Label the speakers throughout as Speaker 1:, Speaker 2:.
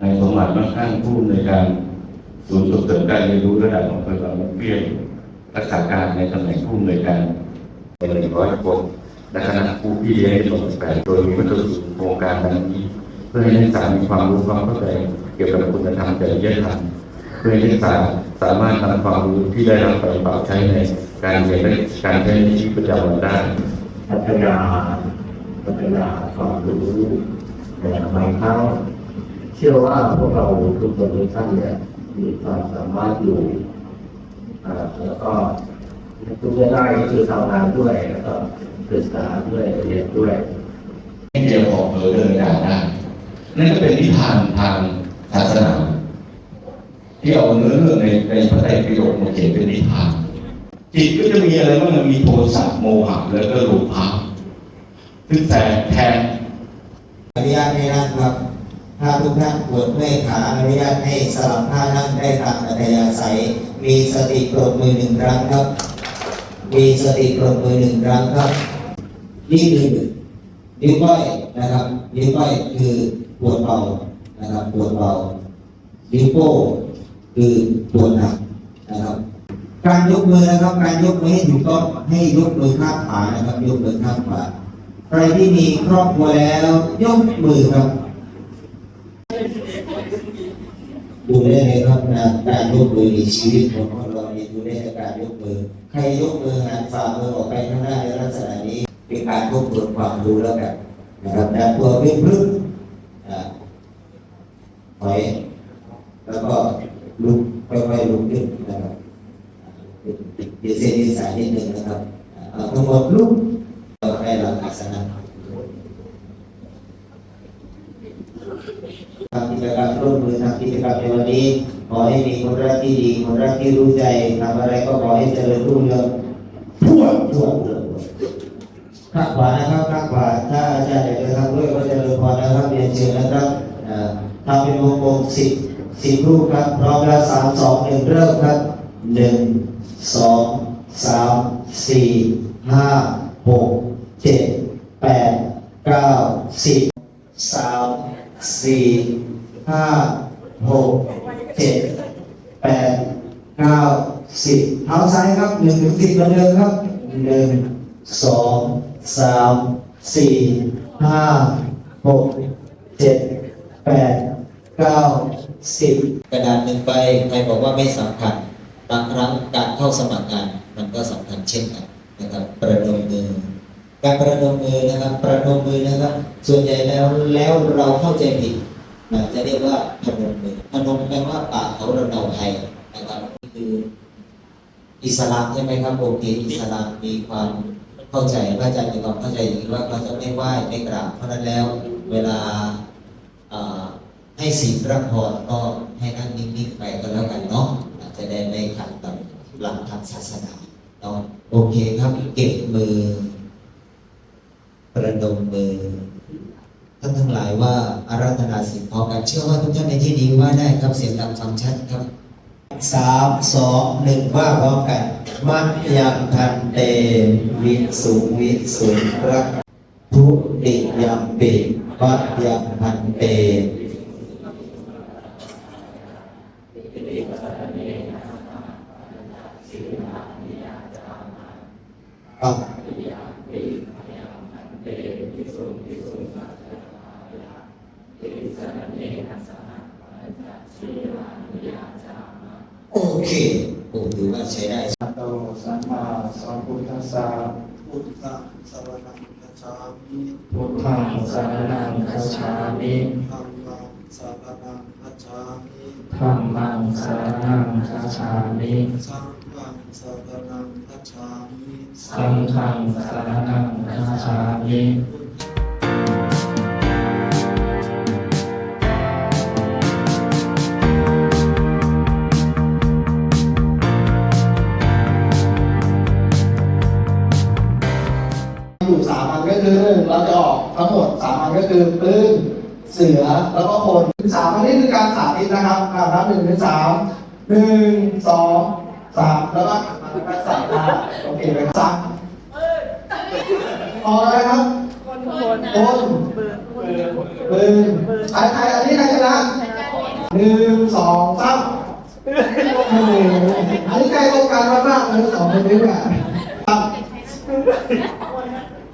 Speaker 1: นายสมบัติมั่งคั่งผู้ในการศูนย์ส่งเสริมการเรียนรู้ระดับอำเภอบางน้ำเปรี้ยวรักษาการในตำแหน่งผู้ในการเป็นหนึ่งร้อยคนและคณะผู้พี่เลี้ยงส่งแปดโดยมีวัตถุประสงค์โครงการดังนี้ เพื่อให้นักศึกษามีความรู้ความเข้าใจเกี่ยวกับคุณธรรมจริยธรรมเพื่อให้นักศึกษาสามารถนำความรู้ที่ได้รับไปปรับใช้ใน การเรียนและการใช้ในชีวิตประจำวันได้
Speaker 2: พัฒนาพัฒนาความรู้แต่บางครั้งเชื่อว่าพวกเราทุกคนทุกท่านเนี่ยมีความสามารถอยู่อ่าแล้วก็ทุกเวลาก็คือทำงานด้วยแล้วก็ศึกษาด้วยเรียนด้วย
Speaker 1: ให้เดียวออกเผยเดินการได้นั่นก็เป็นนิทานทางศาสนาที่เอาเนื้อเรื่องในในพระไตรปิฎกมาเขียนเป็นนิทาน จิตก็จะมีอะไรบ้างมีโทสะโมหะแล้วก็โลภะซึ่งแต่แทน
Speaker 3: อนุญาตให้นั่งครับถ้าทุกท่านปวดเมื่อยขาอนุญาตให้สลับท่านั่งได้ตามอัธยาศัย มีสติปรบมือหนึ่งครั้งครับ มีสติปรบมือหนึ่งครั้งครับนี่คือนิ้วก้อยนะครับ นิ้วก้อยคือปวดเบานะครับปวดเบานิ้วโป้งคือปวดหนัก การยกมือนะครับ การยกมือให้ถูกต้องให้ยกมือข้างขวานะครับ ยกมือข้างขวาใครที่มีครอบครัวแล้วยกมือครับดูได้เลยครับนะการยกมือในชีวิตของพวกเราเนี่ยดูได้การยกมือ ใครยกมือหันฝ่ามือออกไปข้างหน้าในลักษณะนี้เป็นการทบทวนความรู้แล้วกันนะครับดันตัวเป็นพึ่งอ่าถอยแล้วก็ลุกค่อยๆลุกขึ้น นะครับยืดเส้นยืดสายนิดหนึ่งนะครับอ่าทั้งหมดลุกเราให้หลังอาสนะทำกิจกรรมร่วมมือทำกิจกรรมในวันนี้ขอให้มีคนรักที่ดีคนรักที่รู้ใจทำอะไรก็ขอให้เจริญรุ่งเรืองทั่วทั่วทั่วข้างขวานะครับข้างขวาถ้าอาจารย์อยากจะทำด้วยก็เจริญพรนะครับเรียนเชิญนะครับทำเป็นวงกลมสิบสิบรูปครับพร้อมแล้วสามสองหนึ่งเริ่มครับหนึ่ง สองสามสี่ห้าหกเจ็ดแปดเก้าสิบสามสี่ห้าหกเจ็ดแปดเก้าสิบเท้าซ้ายครับหนึ่งถึงสิบเหมือนเดิมครับหนึ่งสองสามสี่ห้าหกเจ็ดแปดเก้าสิบกระดานหนึ่งใบใครบอกว่าไม่สำคัญ บางครั้งการเข้าสมัครงานมันก็สำคัญเช่นกันนะครับ ประนมมือ การประนมมือนะครับ ประนมมือนะครับ ส่วนใหญ่แล้วแล้วเราเข้าใจผิดนะจะเรียกว่าพนมมือพนมแปลว่าปากเขาเราเนาไทยนะครับนี่คืออิสลามใช่ไหมครับโอเคอิสลามมีความเข้าใจพระอาจารย์มีความเข้าใจอย่างนี้ว่าเขาจะไม่ไหว้ไม่กราบเพราะนั้นแล้วเวลาให้ศีลรับพรก็ให้นั่งนิ่งๆไปก็แล้วกันเนาะอา จะได้ไม่ขัดกับหลักทางศาสนาเนาะโอเคครับ เก็บมือ ประนมมือท่านทั้งหลายว่าอาราธนาสิ่งพอกันเชื่อว่าทุกท่านในที่นี้ว่าได้ครับเสียงดังฟังชัดครับสามสองหนึ่งว่าพร้อมกันมัจยังพันเต วิสุงวิสุงรักทุติยัมปิมัจยัง พันเตเอาโอเคผมถือว่าใช้ได้
Speaker 4: โตสัมมาสัมพุทธัสสะพุทธังสรณังคัจฉามิ
Speaker 2: พุทธังสารนังคัจฉามิ
Speaker 4: ธัมมังสรณังคัจฉามิ
Speaker 2: ธัมมังสรนังคัจฉามิ
Speaker 4: สังฆังสรณังคัจฉามิ
Speaker 2: สังฆังสารนังคัจฉามิ
Speaker 4: อยู่สามอันก็คือหนึ่งเราจะออกทั้งหมดสามอันก็คือปืนเสือแล้วก็คนสามอันนี้คือการสาธิตนะครับนับหนึ่งถึงสามหนึ่งสองสามแล้วก็ ใส่หน้าโอเคไหมครับสามออะไรครับ
Speaker 5: คนคน
Speaker 4: คนปืนใครใครอันนี้ใครชนะหนึ่งสองสามโอ้โหอันนี้ใกล้ตรงกันมากๆเลยสองคนนี้เนี่ยครับ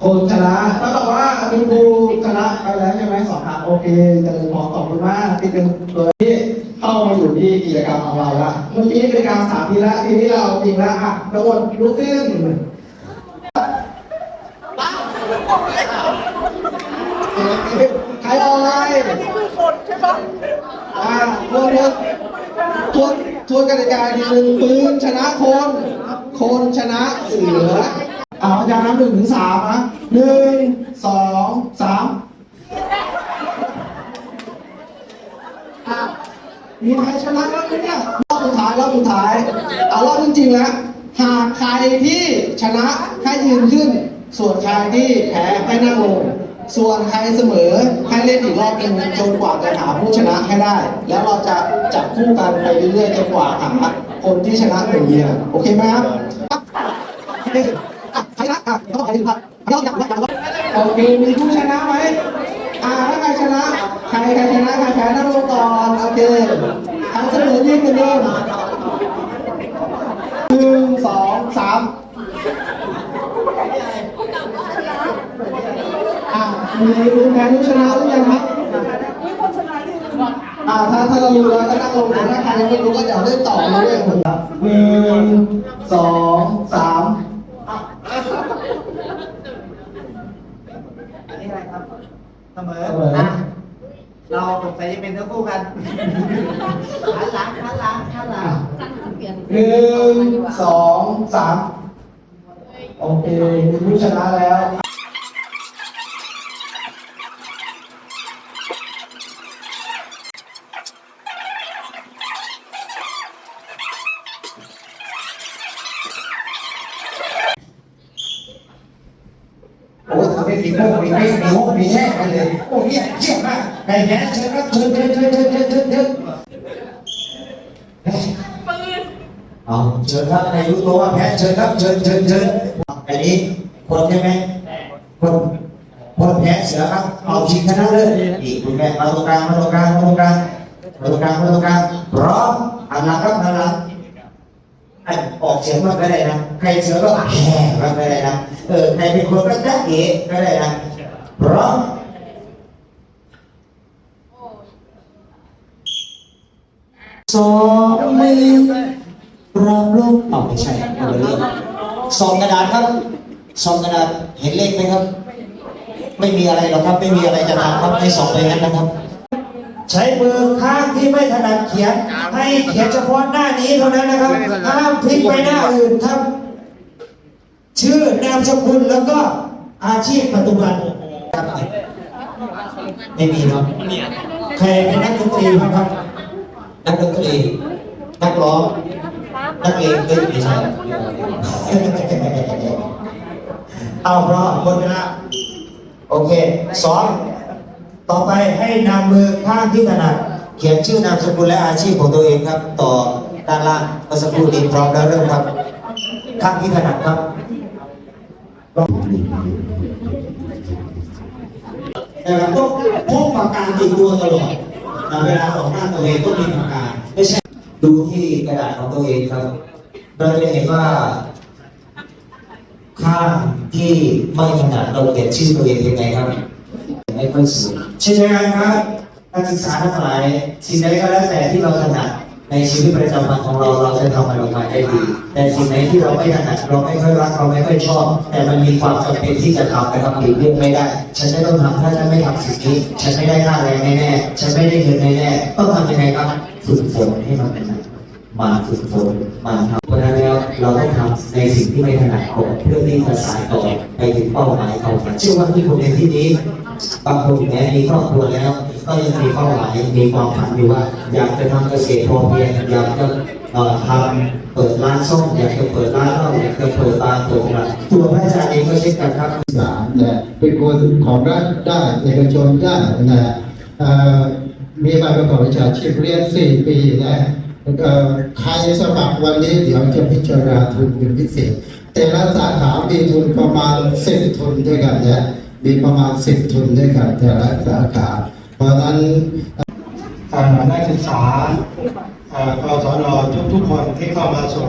Speaker 4: คนชนะแล้วบอกว่าคุณครูชนะไปแล้วใช่ไหมสองครั้งโอเคเจริญพรขอบคุณมากที่เป็นตัว อยู่ที่กิจกรรมของเราละเมื่อกี้เป็นการสาธิตแล้วทีนี้เราจริงล้วอะทั้งหมดลุกขึ้นใครเอาอะไร
Speaker 5: นี่คือคนใช่ปะ
Speaker 4: อ่าทวนทวนทวนกติกาทีหนึ่งปืนชนะคนคนชนะเสือเอาอาจารย์นับหนึ่งถึงสามนะหนึ่งสองสามอะ มีใครชนะแล้วไหมเนี่ยรอบสุดท้ายรอบสุดท้ายเอารอบจริงๆแล้วหากใครที่ชนะให้ยืนขึ้น ส่วนใครที่แพ้ให้นั่งลงส่วนใครเสมอให้เล่นอีกรอบหนึ่งจนกว่าจะหาผู้ชนะให้ได้ แล้วเราจะจับคู่กันไปเรื่อยๆจนกว่าหาคนที่ชนะหนึ่งเดียวโอเคไหมครับใครชนะอะต้องใครดีครับยอดอยากอยากโอเคมีผู้ชนะไหมอ่าถ้าใครชนะ ครใครชนะใครแพ้นั่งลงก่อนโอเคใครเสมอยืนกันเดิมหนึ่งสองสามอ่ามีรู้แพ้รู้ชนะหรือยังครับ
Speaker 5: มีคนชนะอยู่
Speaker 4: อ่าถ้าถ้าเรารู้แล้วก็นั่งลงนะถ้าใครยังไม่รู้ก็เดี๋ยวเล่นต่อเลยด้วยหนึ่งสองสาม
Speaker 3: อันนี้อะไรครับเสมอ
Speaker 4: เสมอ
Speaker 3: อะเราสงสัยจะเป็นทั้งคู่กันหันหลังหันหลังหันหลัง
Speaker 4: หนึ่งสองสามโอเคมีผู้ชนะแล้ว
Speaker 3: โอ้ทำให้มีโมกมีไม่มีโมกมีแย่กันเลยโอ้เนี่ยเยี่ยมมาก ไก่แย่เชิญครับเชิญเชิญเชิญเชิญเชิญเชิญเชิญ
Speaker 5: ปืน
Speaker 3: เอาเชิญครับใครรู้ตัวว่าแพ้เชิญครับเชิญเชิญเชิญอันนี้คนใช่ไหมคนคนแพ้เสือครับเอาชิงชนะเลยอีกคุณแม่มาตรงกลางมาตรงกลางมาตรงกลางมาตรงกลางมาตรงกลางพร้อมหันหลังครับหันหลังไอ้ออกเสียงมันก็ได้นะใครเสือก็แข่ก็ได้นะเออใครเป็นคนก็จะเอ๋ก็ได้นะพร้อม สองมือรอบลูกเอาไม่ใช่เอาไปเรื่องสองกระดาษครับสองกระดาษเห็นเลขไหมครับ ไม่มีอะไรหรอกครับไม่มีอะไรจะทำครับให้สองไปงั้นนะครับ ใช้มือข้างที่ไม่ถนัดเขียน ให้เขียนเฉพาะหน้านี้เท่านั้นนะครับห้ามพลิกไปหน้าอื่นครับ ชื่อนามสกุลแล้วก็อาชีพปัจจุบันไม่มีเนาะใครเป็นนักดนตรีบ้างครับ นักดนตรีนักร้องนักเลงเอ้ยไม่ใช่เอาเพราะหมดเวลาโอเคสองต่อไปให้นำมือข้างที่ถนัดเขียนชื่อนามสกุลและอาชีพของตัวเองครับ ต่อด้านล่างเมื่อสักครู่นี้พร้อมแล้วเริ่มครับ ข้างที่ถนัดครับนะครับต้องพกปากกาติดตัวตลอด เวลาออกหน้าตัวเองต้องมีทากกาไม่ใช่ดูที่กระดาษของตัวเองครับ เราจะเห็นว่า ข้างที่ไม่ถนัดเราเขียนชื่อตัวเองยังไงครับไม่ค่อยสวยใช่ไหมครับนักศึกษาทั้งหลายสิ่งใดก็แล้วแต่ที่เราถนัด ในชีวิตประจำวันของเราเราจะทำมันออกมาได้ดี แต่สิ่งไหนที่เราไม่ถนัดเราไม่ค่อยรักเราไม่ค่อยชอบ แต่มันมีความจำเป็นที่จะทำนะครับหลีกเลี่ยงไม่ได้ ฉันไม่ต้องทำถ้าฉันไม่ทำสิ่งนี้ ฉันไม่ได้ค่าแรงแน่ๆฉันไม่ได้เงินแน่ๆต้องทำยังไงครับฝึกฝนให้มันถนัดมาฝึกฝนมาทำเพราะฉะนั้นแล้วเราต้องทำในสิ่งที่ไม่ถนัดก่อนเพื่อที่จะสายต่อไปถึงเป้าหมายของเราเชื่อว่าที่ผมในที่นี้บางคนแม้มีครอบครัวแล้ว ก็ยังมีเป้าหมายมีความฝันอยู่ว่า อยากจะทำเกษตรพอเพียงอยากจะทำเปิดร้านส้มอยากจะเปิดร้านเหล้าอยากจะเปิดร้านเปิดร้านตัวพระอาจารย์เองก็เช่นกันครับ
Speaker 6: สามนะเป็นคนของรัฐได้เอกชนได้นะมีใบประกอบวิชาชีพเรียนสี่ปีนะใครสมัครวันนี้เดี๋ยวจะพิจารณาทุนเป็นพิเศษ แต่ละสาขามีทุนประมาณสิบทุนด้วยกันเนี่ยมีประมาณสิบทุนด้วยกันแต่ละสาขา ราะฉะนั้นนักศึกษาเอ่อกศนทุกทุกคนที่เข้ามาสู่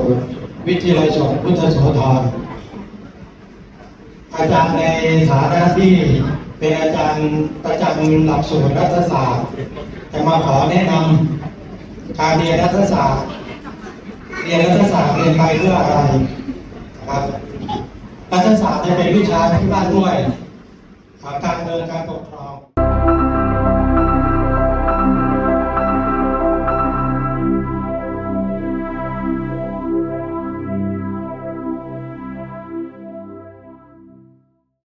Speaker 6: วิทยาลัยสงฆ์พุทธโสธรอาจารย์ในฐานะที่เป็นอาจารย์ประจำหลักสูตรรัฐศาสตร์จะมาขอแนะนำการเรียนรัฐศาสตร์ เรียนรัฐศาสตร์เรียนไปเพื่ออะไรนะครับรัฐศาสตร์จะเป็นวิชาที่บ้านด้วยการเมืองการปกครอง